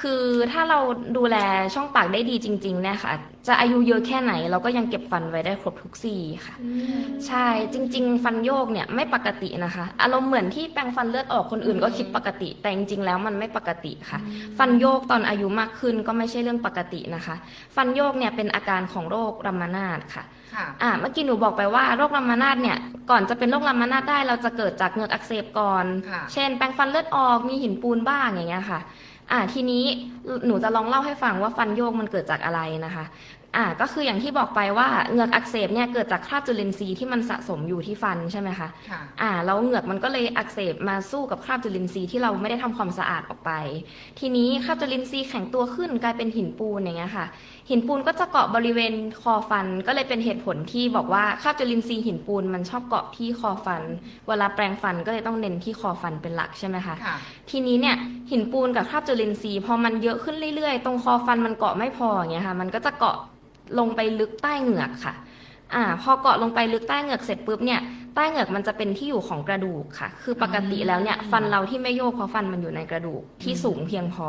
คือถ้าเราดูแลช่องปากได้ดีจริงๆเนี่ยค่ะ จะอายุเยอะแค่ไหน เราก็ยังเก็บฟันไว้ได้ครบทุกซี่ค่ะ ใช่จริง ๆ ฟันโยกเนี่ยไม่ปกตินะคะ อารมณ์เหมือนที่แปรงฟันเลือดออกคนอื่นก็คิดปกติ แต่จริงๆแล้วมันไม่ปกติค่ะ ฟันโยกตอนอายุมากขึ้นก็ไม่ใช่เรื่องปกตินะคะ ฟันโยกเนี่ยเป็นอาการของโรครามานาถค่ะค่ะอ่าเมื่อกี้หนูบอกไปว่าโรครามานาถเนี่ยก่อนจะเป็นโรครามานาถได้ เราจะเกิดจากเหงือกอักเสบก่อน ค่ะ เช่น แปรงฟันเลือดออกมีหินปูนบ้างอย่างเงี้ยค่ะ อ่าทีนี้หนูจะลองเล่าให้ฟังว่าฟันโยกมันเกิดจากอะไรนะคะ อ่าก็คืออย่างที่บอกไปว่าเหงือกอักเสบเนี่ยเกิดจากคราบจุลินทรีย์ที่มันสะสมอยู่ที่ฟันใช่ไหมคะ ค่ะ อ่าแล้วเหงือกมันก็เลยอักเสบมาสู้กับคราบจุลินทรีย์ที่เราไม่ได้ทำความสะอาดออกไป ทีนี้คราบจุลินทรีย์แข็งตัวขึ้นกลายเป็นหินปูนอย่างเงี้ยค่ะหินปูนก็จะเกาะบริเวณคอฟันก็เลยเป็นเหตุผลที่บอกว่าคราบจุลินทรีย์หินปูนมันชอบเกาะที่คอฟัน เวลาแปรงฟันก็เลยต้องเน้นที่คอฟันเป็นหลักใช่ไหมคะค่ะทีนี้เนี่ยหินปูนกับคราบจุลินทรีย์พอมันเยอะขึ้นเรื่อยๆ ตรงคอฟันมันเกาะไม่พออย่างเงี้ยค่ะ มันก็จะเกาะลงไปลึกใต้เหงือกค่ะอ่าพอเกาะลงไปลึกใต้เหงือกเสร็จปุ๊บเนี่ยใต้เหงือกมันจะเป็นที่อยู่ของกระดูกค่ะ คือปกติแล้วเนี่ยฟันเราที่ไม่โยกเพราะฟันมันอยู่ในกระดูกที่สูงเพียงพอ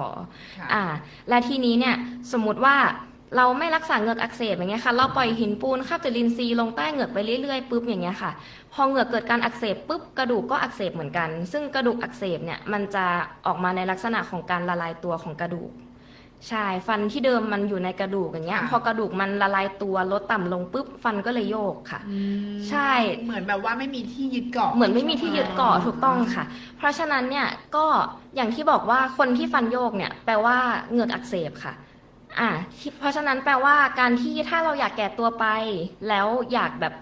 ค่ะ อ่า และทีนี้เนี่ยสมมุติว่า เราไม่รักษาเหงือกอักเสบอย่างเงี้ยค่ะ เราปล่อยหินปูนคราบจุลินทรีย์ลงใต้เหงือกไปเรื่อยๆปุ๊บอย่างเงี้ยค่ะ พอเหงือกเกิดการอักเสบปุ๊บกระดูกก็อักเสบเหมือนกัน ซึ่งกระดูกอักเสบเนี่ยมันจะออกมาในลักษณะของการละลายตัวของกระดูกใช่ฟันที่เดิมมันอยู่ในกระดูกอย่างเงี้ยค่ะพอกระดูกมันละลายตัวลดต่ำลงปุ๊บฟันก็เลยโยกค่ะอืมใช่เหมือนแบบว่าไม่มีที่ยึดเกาะเหมือนไม่มีที่ยึดเกาะถูกต้องค่ะ เพราะฉะนั้นเนี่ยก็อย่างที่บอกว่าคนที่ฟันโยกเนี่ยแปลว่าเหงือกอักเสบค่ะ อ่าที่เพราะฉะนั้นแปลว่าการที่ถ้าเราอยากแก่ตัวไป แล้วอยากแบบ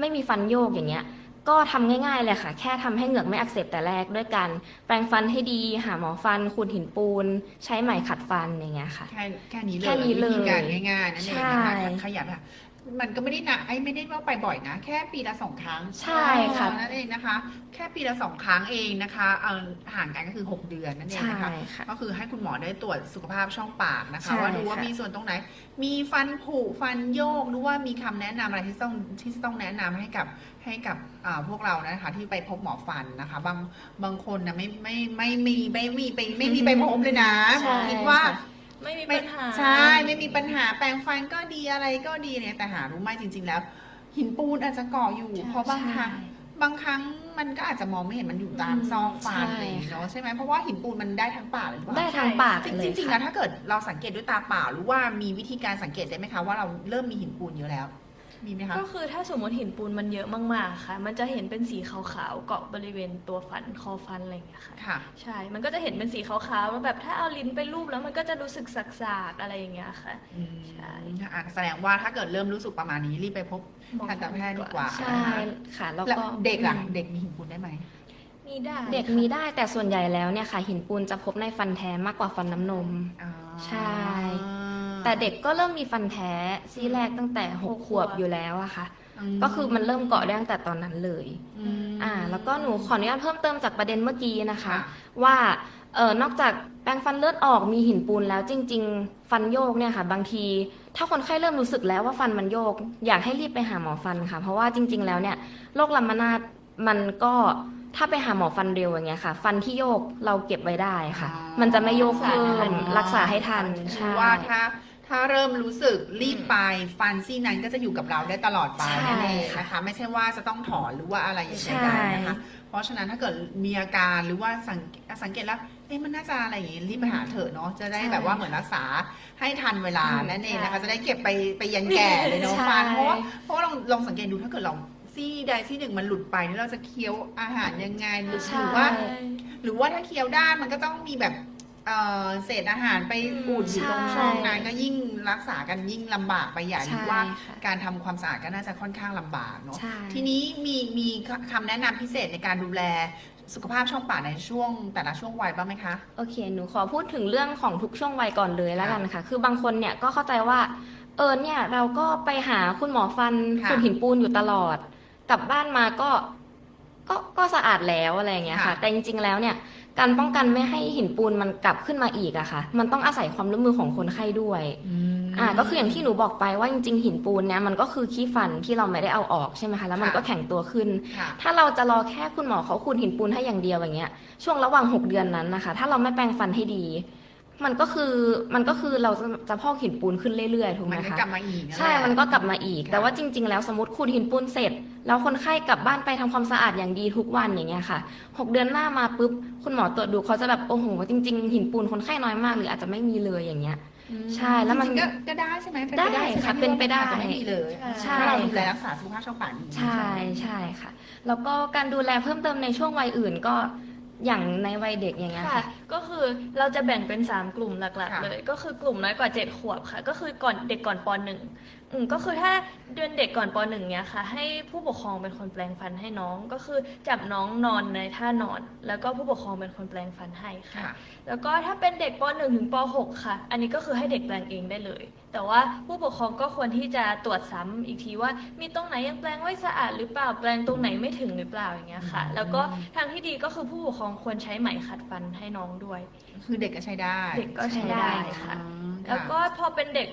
ไม่มีฟันโยกอย่างเงี้ย ก็ทำง่ายๆเลยค่ะ แค่ทำให้เหงือกไม่อักเสบแต่แรกด้วยการแปรงฟันให้ดี หาหมอฟันขูดหินปูน ใช้ไหมขัดฟันอย่างเงี้ยค่ะ แค่แค่นี้เลยแค่นี้เลยวิธีการง่ายๆนั่นเองนะคะใช่ขยับค่ะ มันก็ไม่ได้นะไอ้ไม่ได้ว่าไปบ่อยนะ แค่ปีละสองครั้งใช่ค่ะ นั่นเองนะคะ แค่ปีละสองครั้งเองนะคะเออห่างกันก็คือ 6 เดือนนั่นเองใช่นะคะ ค่ะ ก็คือให้คุณหมอได้ตรวจสุขภาพช่องปากนะคะ ใช่ว่าดูว่าค่ะ มีส่วนตรงไหน มีฟันผุฟันโยกหรือว่ามีคำแนะนำอะไรที่ต้องที่ต้องแนะนำให้กับให้กับอ่าพวกเรานะคะ ที่ไปพบหมอฟันนะคะ บางบางคนนะไม่ไม่ไม่มีไม่มีไปไม่มีไปพบเลยนะใช่คิดว่า ค่ะ ไม่มีไม่ปัญหา ใช่ไม่มีปัญหาแปรงฟันก็ดีอะไรก็ดีเนี่ยแต่หารู้ไหมจริง ๆ แล้ว หินปูนอาจจะเกาะอยู่ ใช่เพราะบางครั้งบางครั้งมันก็อาจจะมองไม่เห็นมันอยู่ตามซอกฟันใช่อะไรอย่างเงี้ยเนาะใช่ไหมเพราะว่าหินปูนมันได้ทั้งปากเลยหรือเปล่า ได้ทางปากจเลริยงๆจริงๆค่ะ แล้วถ้าเกิดเราสังเกตด้วยตาเปล่าหรือว่ามีวิธีการสังเกตได้ไหมคะว่าเราเริ่มมีหินปูนเยอะแล้ว มีไหมคะ ก็คือถ้าสมมติหินปูนมันเยอะมากๆค่ะ มันจะเห็นเป็นสีขาวๆเกาะบริเวณตัวฟันคอฟันอะไรอย่างเงี้ยค่ะ ค่ะ ใช่ มันก็จะเห็นเป็นสีขาวๆว่าแบบถ้าเอาลิ้นไปรูปแล้วมันก็จะรู้สึกสักๆอะไรอย่างเงี้ยค่ะอืมใช่อะแสดงว่าถ้าเกิดเริ่มรู้สึกประมาณนี้รีบไปพบหมอฟัทันนตแพทย์ดีกว่าใช่ค่ะแล้วแล้วก็เด็กล่ะอืมเด็กมีหินปูนได้ไหม มีได้เด็กมีได้แต่ส่วนใหญ่แล้วเนี่ยค่ะหินปูนจะพบในฟันแท้มากกว่าฟันน้ำนม อ๋อใช่ แต่เด็กก็เริ่มมีฟันแท้ซี่แรกตั้งแต่หกขวบอยู่แล้วอะค่ะอมก็คือมันเริ่มเกาะได้ตั้งแต่ตอนนั้นเลยมอ่า แล้วก็หนูขออนุญาตเพิ่มเติมจากประเด็นเมื่อกี้นะคะค่ะว่าเออนอกจากแปรงฟันเลือดออกมีหินปูนแล้วจริง ๆ ฟันโยกเนี่ยค่ะ บางที ถ้าคนไข้เริ่มรู้สึกแล้วว่าฟันมันโยก อยากให้รีบไปหาหมอฟันค่ะ เพราะว่าจริง ๆ แล้วเนี่ยโรคลามานาดมันก็ถ้าไปหาหมอฟันเร็วอย่างเงี้ยค่ะ ฟันที่โยกเราเก็บไว้ได้ค่ะอ๋อมันจะไม่โยกเพิ่มอ๋อรักษาให้ทันคืใช่อว่าถ้า ถ้าเริ่มรู้สึกรีบไปฟันซี่นั้นก็จะอยู่กับเราได้ตลอดไปใช่นั่นเองนะคะ ไม่ใช่ว่าจะต้องถอนหรือว่าอะไรอย่างใช่ใดๆนะคะ เพราะฉะนั้นถ้าเกิดมีอาการหรือว่าสังสังเกตแล้วเอ๊ะมันน่าจะอะไรอย่างงี้รีบไปหาเถอะเนาะจะได้แบบว่าเหมือนรักษาให้ทันเวลานั่นเองนะคะ จะได้เก็บไปไปยันแก่เลยเนาะใช่ฟันเพราะว่าเพราะว่าลองลองสังเกตดูถ้าเกิดเราซี่ใดซี่หนึ่งมันหลุดไปนี่เราจะเคี้ยวอาหารยังไงหรือใช่หรือว่า หรือว่าถ้าเคี้ยวได้มันก็ต้องมีแบบ เอ่อเศษอาหารไปอุดอยู่ตรงช่องนั้นก็ยิ่งรักษากันยิ่งลำบากไปใหญ่หรือว่า ค่ะการทำความสะอาดก็น่าจะค่อนข้างลำบากเนาะใช่ ทีนี้มีมีคำแนะนำพิเศษในการดูแลสุขภาพช่องปากในช่วง แต่ละช่วงวัยบ้างไหมคะ โอเค หนูขอพูดถึงเรื่องของทุกช่วงวัยก่อนเลยแล้วกันค่ะ คือบางคนเนี่ยก็เข้าใจว่า เออเนี่ยเราก็ไปหาคุณหมอฟันค่ะคุณหินปูนอยู่ตลอด กลับบ้านมาก็ ก็ก็สะอาดแล้วอะไรอย่างเงี้ยค่ะ ค่ะ แต่จริงๆแล้วเนี่ย การป้องกันไม่ให้หินปูนมันกลับขึ้นมาอีกอะค่ะ มันต้องอาศัยความร่วมมือของคนไข้ด้วยอ่าก็คืออย่างที่หนูบอกไปว่าจริงๆหินปูนเนี่ยมันก็คือขี้ฟันที่เราไม่ได้เอาออกใช่ไหมคะแล้วมันค่ะก็แข็งตัวขึ้นค่ะถ้าเราจะรอแค่คุณหมอเขาขูดหินปูนให้อย่างเดียวอย่างเงี้ยช่วงระหว่าง 6 เดือนนั้นนะคะ ถ้าเราไม่แปรงฟันให้ดี มันก็คือมันก็คือเราจะจะพอกหินปูนขึ้นเรื่อยๆถูกไหมัมนก็คะ กลับมาอีกใช่ มันก็กลับมาอีก ค่ะ แต่ว่าจริง ๆ แล้วสมมติขูดหินปูนเสร็จ แล้วคนไข้กลับบ้านไปทำความสะอาดอย่างดีทุกวันอย่างเงี้ยค่ะ 6 เดือนหน้ามาปุ๊บ คุณหมอตรวจดูเขาจะแบบโอ้โห จริง ๆ หินปูนคนไข้น้อยมาก หรืออาจจะไม่มีเลยอย่างเงี้ยใช่แล้วมันจริงๆก็ก็ได้ใช่ไหมเป็นได้ปใช่หมค่ะเป็นไปได้ที่ว่ามันอาจจะไม่มีเลยใช่ ถ้าเราดูแลรักษาสุขภาพช่องปากดีใช่ใช่ค่ะ แล้วก็การดูแลเพิ่มเติมในช่วงวัยอื่นก็ อย่างในวัยเด็กอย่างเงี้ยค่ะ ค่ะ ก็คือเราจะแบ่งเป็น 3 กลุ่มหลักค่ะ ๆ เลย ก็คือกลุ่มน้อยกว่า 7 ขวบค่ะ ก็คือก่อนเด็กก่อนป .1 อืมก็คือถ้าเดือนเด็กก่อนป .1 เนี้ยค่ะ ให้ผู้ปกครองเป็นคนแปลงฟันให้น้องก็คือจับน้องนอนในท่านอน แล้วก็ผู้ปกครองเป็นคนแปลงฟันให้ค่ะ ค่ะ แล้วก็ถ้าเป็นเด็กป .1 ถึงป .6 ค่ะ อันนี้ก็คือให้เด็กแปลงเองได้เลย แต่ว่าผู้ปกครองก็ควรที่จะตรวจซ้ำอีกทีว่า มีตรงไหนยังแปลงไม่สะอาดหรือเปล่าแปลงตรงไหนไม่ถึงหรือเปล่าอย่างเงี้ยค่ะ แล้วก็ทางที่ดีก็คือผู้ปกครองควรใช้ไหมขัดฟันให้น้องด้วย คือเด็กก็ใช้ได้เด็กก็ใช้ได้ค่ะ อืมแล้วก็พอเป็นเด็ก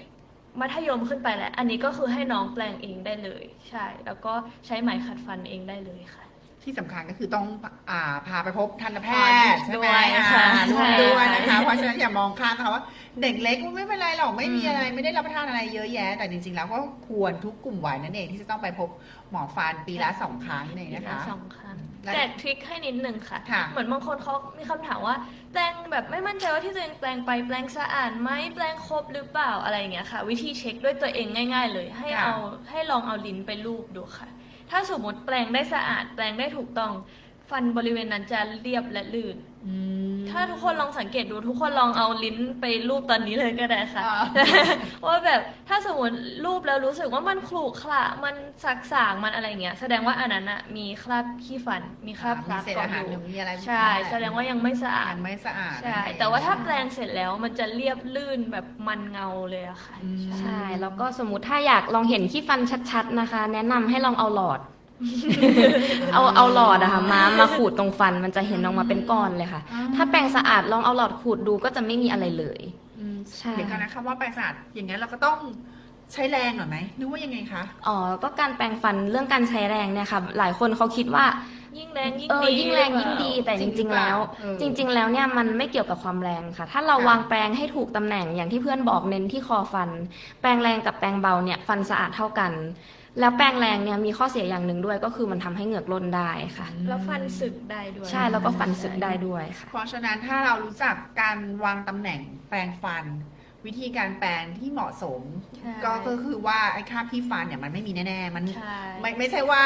มัธยมขึ้นไปแล้ว อันนี้ก็คือให้น้องแปลงเองได้เลย ใช่ แล้วก็ใช้ไหมขัดฟันเองได้เลยค่ะ ที่สำคัญก็คือต้องอ่าพาไปพบทันตแพทย์ใช่ไหมด้วยค่ะ อ่าร่วมใช่ด้วยนะคะค่ะเพราะฉะนั้นอย่ามองข้ามนะคะว่าเด็กเล็กไม่เป็นไรหรอกไม่มีอะไรไม่ได้รับประทานอะไรเยอะแยะ แต่จริงๆแล้วก็ควรทุกกลุ่มวัยนั่นเองที่จะต้องไปพบหมอฟันปีละสองครั้งนี่นเองปีนะละคะ สองครั้ง และแต่ทริคให้นิดนึงค่ะ ค่ะเหมือนบางคนเขามีคำถามว่า แปลงแบบไม่มั่นใจว่าที่ตัวเองแปลงไปแปลงสะอาดไหมแปลงครบหรือเปล่าอะไรอย่างเงี้ยค่ะ วิธีเช็คด้วยตัวเองง่าย ๆ เลย ให้ค่ะ เอาให้ลองเอาลิ้นไปลูบดูค่ะ ถ้าสมมติแปลงได้สะอาด แปลงได้ถูกต้อง ฟันบริเวณนั้นจะเรียบและลื่น อืม ถ้าทุกคนลองสังเกตดูทุกคนลองเอาลิ้นไปรูปตอนนี้เลยก็ได้ค่ะ อ่า ว่าแบบถ้าสมมติรูปแล้วรู้สึกว่ามันขรุขระมันสักสางมันอะไรเงี้ยแสดงว่าอันนั้นอะมีคราบขี้ฟันมีคราบพมีลาสเศษเกาะอาหารอหรือยู่มีอะไรใช่ แสดงว่ายังไม่สะอาด ยังไม่สะอาดใช่นั่นเองแต่ว่าถ้าแปลงเสร็จแล้วมันจะเรียบลื่นแบบมันเงาเลยอะค่ะ อืม ใช่ แล้วก็สมมุติถ้าอยากลองเห็นขี้ฟันชัดๆนะคะ แนะนำให้ลองเอาหลอด เอาเอาหลอดอะค่ะมามาขูดตรงฟันมันจะเห็นออกมาเป็นก้อนเลยค่ะ อ่า ถ้าแปรงสะอาดลองเอาหลอดขูดดูก็จะไม่มีอะไรเลย อืมใช่ เดี๋ยวกันนะคะว่าไปสะอาดอย่างนั้นเราก็ต้องใช้แรงหน่อยไหมหรือว่ายังไงคะ อ๋อก็การแปรงฟันเรื่องการใช้แรงเนี่ยค่ะหลายคนเขาคิดว่า ยิ่งแรงยิ่งเออดียิ่งแรงยิ่งดีแต่จจริงหรือริงๆเปล่าแล้ว เออจริง ๆ แล้วเนี่ยมันไม่เกี่ยวกับความแรงค่ะ ถ้าเราค่ะ วางแปรงให้ถูกตำแหน่งอย่างที่เพื่อนบอกเน้นที่คอฟัน แปรงแรงกับแปรงเบาเนี่ยฟันสะอาดเท่ากัน แล้วแปรงแรงเนี่ยมีข้อเสียอย่างหนึ่งด้วยก็คือมันทำให้เหงือกร่นได้ค่ะ แล้วฟันสึกได้ด้วยใช่แล้วก็ฟันสึกได้ด้วยค่ะ เพราะฉะนั้นถ้าเรารู้จักการวางตำแหน่งแปรงฟัน วิธีการแปรงที่เหมาะสม ใช่ ก็ก็คือว่าไอ้คราบที่ฟันเนี่ยมันไม่มีแน่ๆมันใช่ ไม่ไม่ใช่ว่า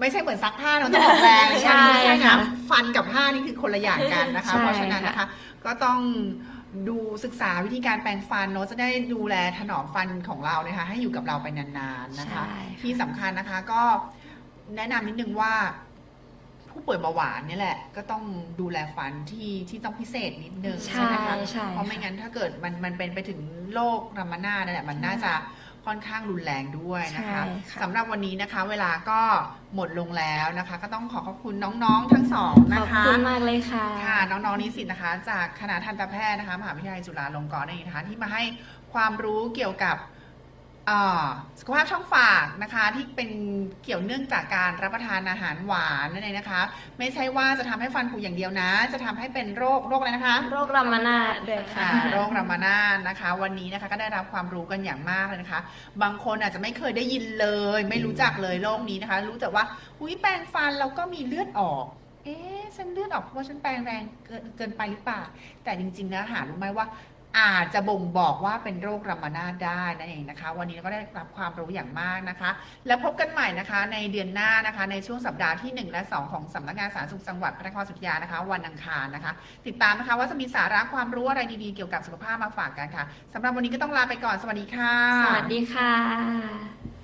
ไม่ใช่เหมือนซักผ้าเราต้องออกแรงใช่ไม่ใช่นะค่ะฟันกับผ้านี่คือคนละอย่างกันนะคะ ใช่เพราะฉะนั้นนะค่ะคะก็ต้อง ดูศึกษาวิธีการแปรงฟันเนาะจะได้ดูแลถนอมฟันของเรานะคะ ให้อยู่กับเราไปนานๆนะคะ ใช่ที่สำคัญนะคะก็แนะนำนิดนึงว่า ผู้ป่วยเบาหวานเนี่ยแหละ ก็ต้องดูแลฟันที่ที่ต้องพิเศษนิดนึงใช่ไหมคะ ใช่เพราะไม่งั้นถ้าเกิดมันมันเป็นไปถึงโรครามานานั่นแหละมันน่าจะ ค่อนข้างรุนแรงด้วยนะคะใช่ค่ะสำหรับวันนี้นะคะเวลาก็หมดลงแล้วนะคะ ก็ต้องขอขอบคุณน้องๆทั้งสองขนะอบคะคุณมากเลยค่ะค่ะ น้องๆนิสิตนะคะ จากคณะทันตแพทย์นะคะมหาวิทยาลัยจุฬาลงกรณ์นั่นเองนะคะที่มาให้ความรู้เกี่ยวกับเอ่อ สุขภาพช่องปากนะคะที่เป็นเกี่ยวเนื่องจากการรับประทานอาหารหวานนั่นเองนะคะ ไม่ใช่ว่าจะทำให้ฟันผุอย่างเดียวนะ จะทำให้เป็นโรคโรคอะไรนะคะ โรครามานาดด้วยค่ะค่ะโรครามานาดนะคะ วันนี้นะคะก็ได้รับความรู้กันอย่างมากเลยนะคะ บางคนอาจจะไม่เคยได้ยินเลย ไม่รู้จักเลยโรคนี้นะคะ รู้แต่ว่าอุ้ยแปรงฟันแล้วก็มีเลือดออกเอ๊ะฉันเลือดออกเพราะว่าฉันแปรงแรงเกินเกินไปหรือเปล่าแต่จริงๆนะหารู้ไหมว่า อาจจะบ่งบอกว่าเป็นโรครามานาดได้นั่นเองนะคะ วันนี้เราก็ได้รับความรู้อย่างมากนะคะ และพบกันใหม่นะคะ ในเดือนหน้านะคะ ในช่วงสัปดาห์ที่ 1 และ 2 ของสำนักงานสาธารณสุขจังหวัดพระนครศรีอยุธยานะคะ วันอังคารนะคะ ติดตามนะคะว่าจะมีสาระความรู้อะไรดีๆเกี่ยวกับสุขภาพมาฝากกันค่ะสำหรับวันนี้ก็ต้องลาไปก่อนสวัสดีค่ะ สวัสดีค่ะ